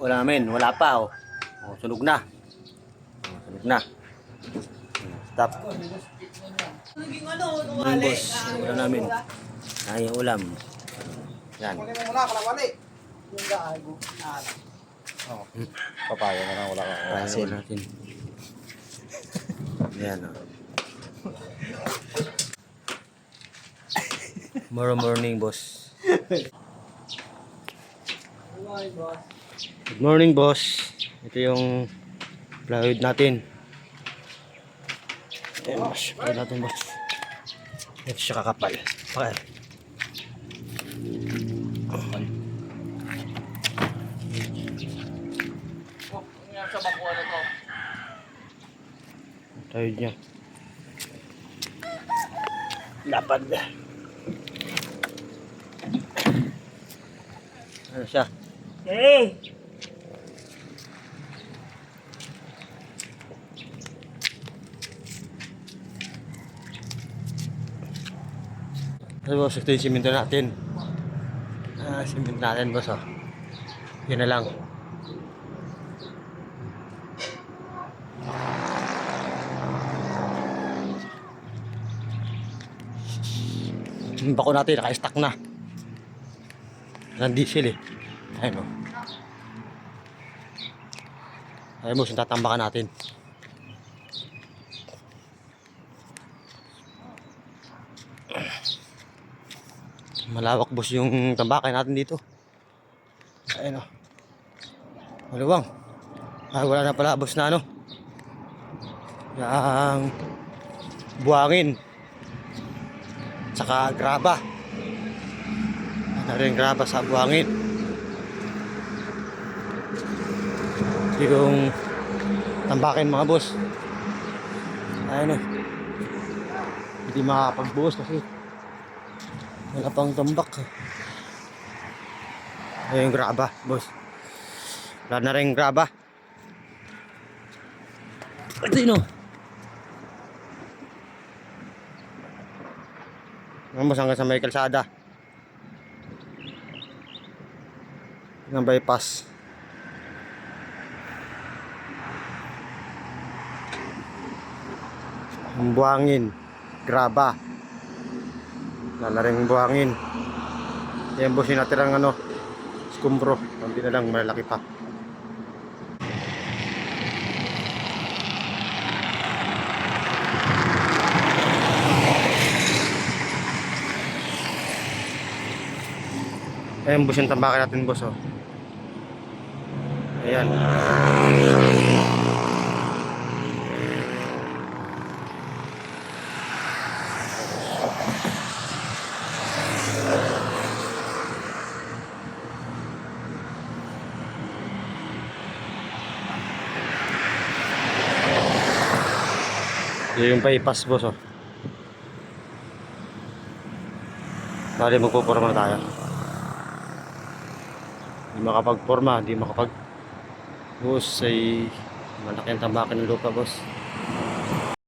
Wala namin, wala pa oh. oh sunog na. Oh, sunog na. Stop. Naging ano, boss, ulam namin. Ay, ulam. Yan. Ah, Oo. Papaya na lang wala ka. Kaya Asin. natin. Yan oh. Tomorrow morning, boss. Good morning, boss. Ito yung plywood natin. Ayan, boss. Plywood natin, boss. Ito siya kakapal. Pakal. Plywood niya. Lapad. Ano siya? Hey! Ano boss, ito yung simento natin. Ah, simento natin boss oh. Yun na lang. Yung bako natin, naka-stack na. Walang diesel eh. Ayun oh. Boss, yung tatambakan natin. Malawak boss yung tambakan natin dito. Ayun o. Maluwang. Ay, wala na pala boss na ano. Yang buhangin. Tsaka graba. Ano rin graba sa buhangin. Ito yung tambakin mga boss. Ayun o. Hindi makakapagbuhos kasi wala pang tambak. eh. Ayun yung graba, boss. Wala na rin graba. Ito yun oh. Vamos hanggang sa may kalsada. Ng bypass. Ang buhangin. Graba. Wala rin buhangin. Yan boss yung natirang ano, skumbro. Hindi na lang, malaki pa. Ayan boss yung tambakan natin boss oh. Ayan. Yung bypass boss oh. Bali magpuporma na tayo. Hindi makapagporma, hindi makapag boss ay malaki ang tambakan ng lupa boss.